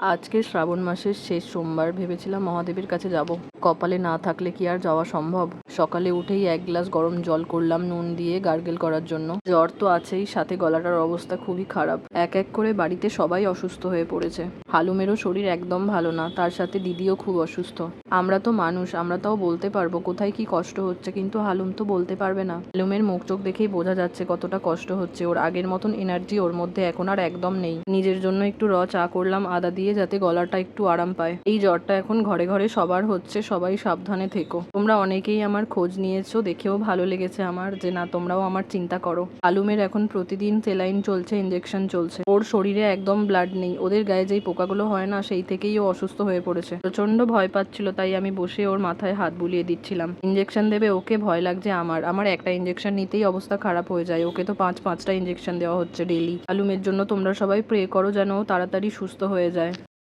আজকে শ্রাবণ মাসের শেষ সোমবার ভেবেছিলাম মহাদেবের কাছে যাব। কপালে না থাকলে কি আর যাওয়া সম্ভব? সকালে উঠেই এক গ্লাস গরম জল করলাম নুন দিয়ে গার্গেল করার জন্য। জ্বর তো আছেই, সাথে গলাটার অবস্থা খুবই খারাপ। এক এক করে বাড়িতে সবাই অসুস্থ হয়ে পড়েছে। হালুমেরও শরীর একদম ভালো না, তার সাথে দিদিও খুব অসুস্থ। আমরা তো মানুষ, আমরা তাও বলতে পারব কোথায় কি কষ্ট হচ্ছে, কিন্তু হালুম তো বলতে পারবে না। হালুমের মুখ চোখ দেখেই বোঝা যাচ্ছে কতটা কষ্ট হচ্ছে, ওর আগের মতন এনার্জি ওর মধ্যে এখন আর একদম নেই। নিজের জন্য একটু র চা করলাম, আদা দিয়ে যাতে গলাটা একটু আরাম পায়। এই জ্বরটা এখন ঘরে ঘরে সবার হচ্ছে, সবাই সাবধানে থেকো। তোমরা অনেকেই আমার খোঁজ নিয়েছো, দেখেও ভালো লেগেছে আমার যে না, তোমরাও আমার চিন্তা করো। আলুমের এখন প্রতিদিন সেলাইন চলছে ইঞ্জেকশন চলছে। ওর শরীরে একদম ব্লাড নেই। ওদের গায়ে যেই পোকাগুলো হয় না, সেই থেকেই ও অসুস্থ হয়ে পড়েছে। প্রচণ্ড ভয় পাচ্ছিল, তাই আমি বসে ওর মাথায় হাত বুলিয়ে দিচ্ছিলাম। ইঞ্জেকশন দেবে ওকে, ভয় লাগছে আমার। আমার একটা ইঞ্জেকশন নিতেই অবস্থা খারাপ হয়ে যায়। ওকে তো পাঁচ, পাঁচটা ইঞ্জেকশন দেওয়া হচ্ছে ডেলি আলুমের জন্য তোমরা সবাই প্রে করো যেন তাড়াতাড়ি সুস্থ হয়ে যায়।